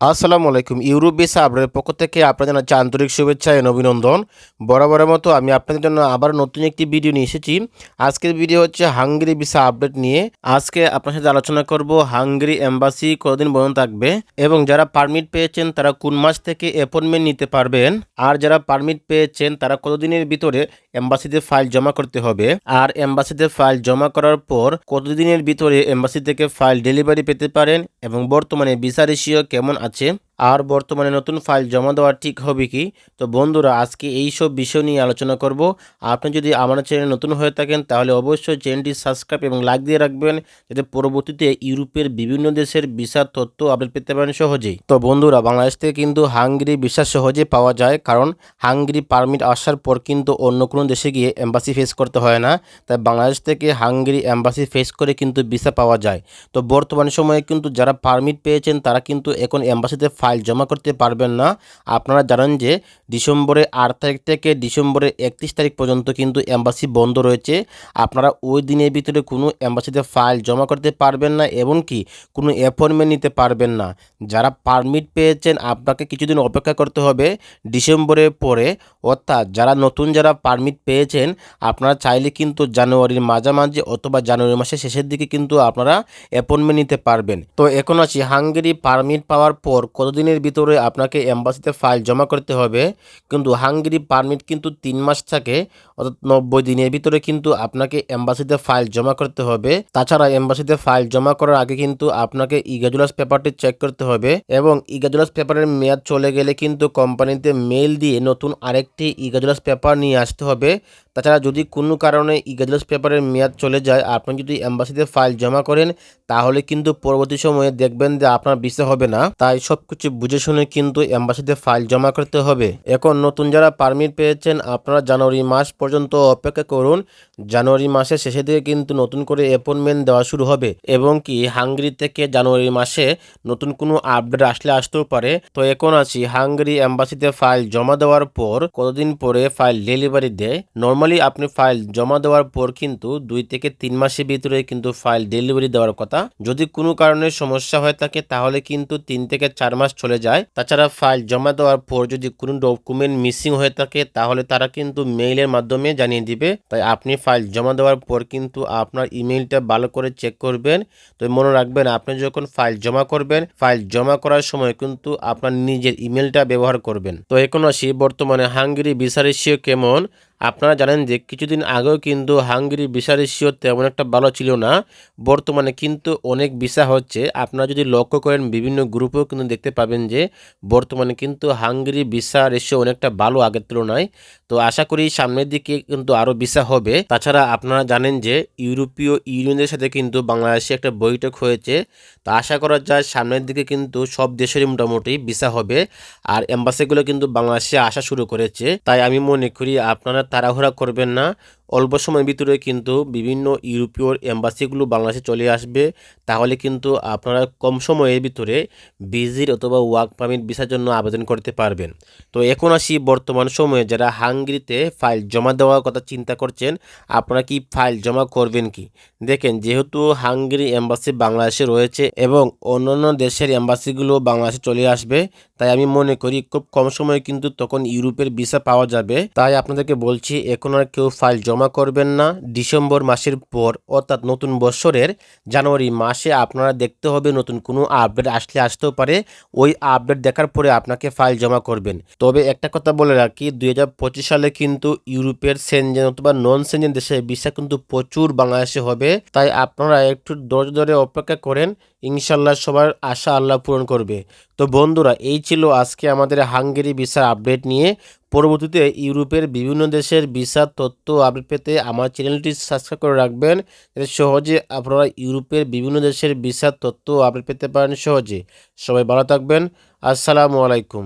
আসসালামু আলাইকুম, Europe visa আপডেটের পক্ষ থেকে আপনাদের জানাচ্ছি আন্তরিক শুভেচ্ছা এবং অভিনন্দন। বরাবরের মতো আমি আপনাদের জন্য আবার নতুন একটি ভিডিও নিয়ে এসেছি। আজকের ভিডিও হচ্ছে হাঙ্গেরি ভিসা আপডেট নিয়ে। আজকে আপনার সাথে আলোচনা করব হাঙ্গেরি এম্বাসি কতদিন বন্ধ থাকবে এবং যারা পারমিট পেয়েছেন তারা কোন মাস থেকে অ্যাপয়েন্টমেন্ট নিতে পারবেন। আর যারা পারমিট পেয়েছেন তারা কতদিনের ভিতরে এম্বাসিতে ফাইল জমা করতে হবে। আর এম্বাসিতে ফাইল জমা করার পর কতদিনের ভিতরে এম্বাসি থেকে ফাইল ডেলিভারি পেতে পারেন এবং বর্তমানে ভিসা রেশিও কেমন আছে আর বর্তমানে নতুন ফাইল জমা দেওয়া ঠিক হবে কি? তো বন্ধুরা, আজকে এই সব বিষয় নিয়ে আলোচনা করব। আপনি যদি আমার চ্যানেলে নতুন হয়ে থাকেন, তাহলে অবশ্যই চ্যানেলটি সাবস্ক্রাইব এবং লাইক দিয়ে রাখবেন যাতে পরবর্তীতে ইউরোপের বিভিন্ন দেশের ভিসার তথ্য আপডেট পেতে পারেন সহজেই। তো বন্ধুরা, বাংলাদেশ থেকে কিন্তু হাঙ্গেরি ভিসা সহজে পাওয়া যায় কারণ হাঙ্গেরি পারমিট আসার পর কিন্তু অন্য কোনো দেশে গিয়ে এম্বাসি ফেস করতে হয় না। তাই বাংলাদেশ থেকে হাঙ্গেরি এম্বাসি ফেস করে কিন্তু ভিসা পাওয়া যায়। তো বর্তমান সময়ে কিন্তু যারা পারমিট পেয়েছেন, তারা কিন্তু এখন এম্বাসিতে ফাইল জমা করতে পারবেন না। আপনারা জানেন যে ডিসেম্বরের আট তারিখ থেকে ডিসেম্বরের একত্রিশ তারিখ পর্যন্ত কিন্তু এম্বাসি বন্ধ রয়েছে। আপনারা ওই দিনের ভিতরে কোনো এম্বাসিতে ফাইল জমা করতে পারবেন না এবং কি কোনো অ্যাপয়েন্টমেন্ট নিতে পারবেন না। যারা পারমিট পেয়েছেন, আপনাকে কিছুদিন অপেক্ষা করতে হবে। ডিসেম্বরের পরে অর্থাৎ যারা নতুন যারা পারমিট পেয়েছেন, আপনারা চাইলে কিন্তু জানুয়ারির মাঝামাঝি অথবা জানুয়ারি মাসের শেষের দিকে কিন্তু আপনারা অ্যাপয়েন্টমেন্ট নিতে পারবেন। তো এখন আছি হাঙ্গেরি পারমিট পাওয়ার পর কতদিনের ভিতরে আপনাকে এম্বাসিতে ফাইল জমা করতে হবে? কিন্তু হাঙ্গেরি পারমিট কিন্তু তিন মাস থাকে, অর্থাৎ নব্বই দিনের ভিতরে কিন্তু আপনাকে এম্বাসিতে ফাইল জমা করতে হবে। তাছাড়া এম্বাসিতে ফাইল জমা করার আগে কিন্তু আপনাকে ইগাজুলাস পেপারটি চেক করতে হবে এবং ইগাজুলাস পেপারের মেয়াদ চলে গেলে কিন্তু কোম্পানিতে মেল দিয়ে নতুন আরেকটি ইগাজুলাস পেপার নিয়ে আসতে হবে। তাছাড়া যদি কোনো কারণে ইগাজুলাস পেপারের মেয়াদ চলে যায়, আপনি যদি এম্বাসিতে ফাইল জমা করেন, তাহলে কিন্তু পরবর্তী সময়ে দেখবেন যে আপনার ভিসা হবে না। তাই সব কিছু বুঝে শুনে কিন্তু এম্বাসিতে ফাইল জমা করতে হবে। এখন নতুন যারা পারমিট পেয়েছেন, আপনারা জানুয়ারি মাস পর্যন্ত অপেক্ষা করুন। জানুয়ারি মাসের শেষের দিকে কিন্তু নতুন করে অ্যাপয়েন্টমেন্ট দেওয়া শুরু হবে। এবং কি, হাঙ্গেরি থেকে জানুয়ারি মাসে নতুন কোনো আপডেট আসলে আসতেও পারে। তো এখন আছি হাঙ্গেরি এম্বাসিতে ফাইল জমা দেওয়ার পর কতদিন পরে ফাইল ডেলিভারি দেয়? নর্মালি আপনি ফাইল জমা দেওয়ার পর কিন্তু দুই থেকে তিন মাসের ভিতরে কিন্তু ফাইল ডেলিভারি দেওয়ার কথা। যদি কোনো কারণে সমস্যা হয়ে থাকে তাহলে কিন্তু তিন থেকে চার মাস চলে যায়। তাছাড়া ফাইল জমা দেওয়ার পর যদি কোনো ডকুমেন্ট মিসিং হয়ে থাকে তাহলে তারা কিন্তু মেইলের মাধ্যমে জানিয়ে দিবে। তাই আপনি ফাইল জমা দেওয়ার পর কিন্তু আপনার ইমেইলটা ভালো করে চেক করবেন। তো মনে রাখবেন, আপনি যখন ফাইল জমা করবেন, ফাইল জমা করার সময় কিন্তু আপনার নিজের ইমেলটা ব্যবহার করবেন। তো এখন আসি বর্তমানে হাঙ্গেরি ভিসা রেশিও কেমন? আপনারা জানেন যে কিছুদিন আগেও কিন্তু হাঙ্গেরি ভিসা রেশিও তেমন একটা ভালো ছিল না। বর্তমানে কিন্তু অনেক ভিসা হচ্ছে। আপনারা যদি লক্ষ্য করেন বিভিন্ন গ্রুপেও কিন্তু দেখতে পাবেন যে বর্তমানে কিন্তু হাঙ্গেরি ভিসা রেশিও অনেকটা ভালো আগের তুলনায়। তো আশা করি সামনের দিকে কিন্তু আরও ভিসা হবে। তাছাড়া আপনারা জানেন যে ইউরোপীয় ইউনিয়নের সাথে কিন্তু বাংলাদেশে একটা বৈঠক হয়েছে। তো আশা করা যায় সামনের দিকে কিন্তু সব দেশেরই মোটামুটি ভিসা হবে। আর এম্বাসিগুলো কিন্তু বাংলাদেশে আসা শুরু করেছে। তাই আমি মনে করি আপনারা তাড়াহুড়া করবেন না। অল্প সময়ের ভিতরে কিন্তু বিভিন্ন ইউরোপীয় এম্বাসিগুলো বাংলাদেশে চলে আসবে। তাহলে কিন্তু আপনারা কম সময়ের ভিতরে ভিজিট অথবা ওয়ার্ক পারমিট ভিসার জন্য আবেদন করতে পারবেন। তো এখন আসি বর্তমান সময়ে যারা হাঙ্গেরিতে ফাইল জমা দেওয়ার কথা চিন্তা করছেন, আপনারা কি ফাইল জমা করবেন কি? দেখেন, যেহেতু হাঙ্গেরি এম্বাসি বাংলাদেশে রয়েছে এবং অন্যান্য দেশের এম্বাসিগুলো বাংলাদেশে চলে আসবে, তাই আমি মনে করি খুব কম সময়ে কিন্তু তখন ইউরোপের ভিসা পাওয়া যাবে। তাই আপনাদেরকে বলছি, এখন আর কেউ ফাইল জমা করবেন না। ডিসেম্বর মাসের পর, অর্থাৎ নতুন বছরের জানুয়ারি মাসে আপনারা দেখতে হবে নতুন কোনো আপডেট আসলে আসতেও পারে। ওই আপডেট দেখার পরে আপনাকে ফাইল জমা করবেন। তবে একটা কথা বলে রাখি, দুই হাজার পঁচিশ সালে কিন্তু ইউরোপের সেনজেন অথবা নন সেনজেন দেশের ভিসা কিন্তু প্রচুর বাংলাদেশে হবে। তাই আপনারা একটু ধৈর্য ধরে অপেক্ষা করেন। ইনশাল্লাহ সবার আশা আল্লাহ পূরণ করবে। তো বন্ধুরা, এই ছিল আজকে আমাদের হাঙ্গেরি ভিসার আপডেট নিয়ে। পরবর্তীতে ইউরোপের বিভিন্ন দেশের ভিসার তথ্য আপডেট পেতে আমার চ্যানেলটি সাবস্ক্রাইব করে রাখবেন। সহজে আপনারা ইউরোপের বিভিন্ন দেশের ভিসার তথ্য আপডেট পেতে পারেন সহজে। সবাই ভালো থাকবেন। আসসালামু আলাইকুম।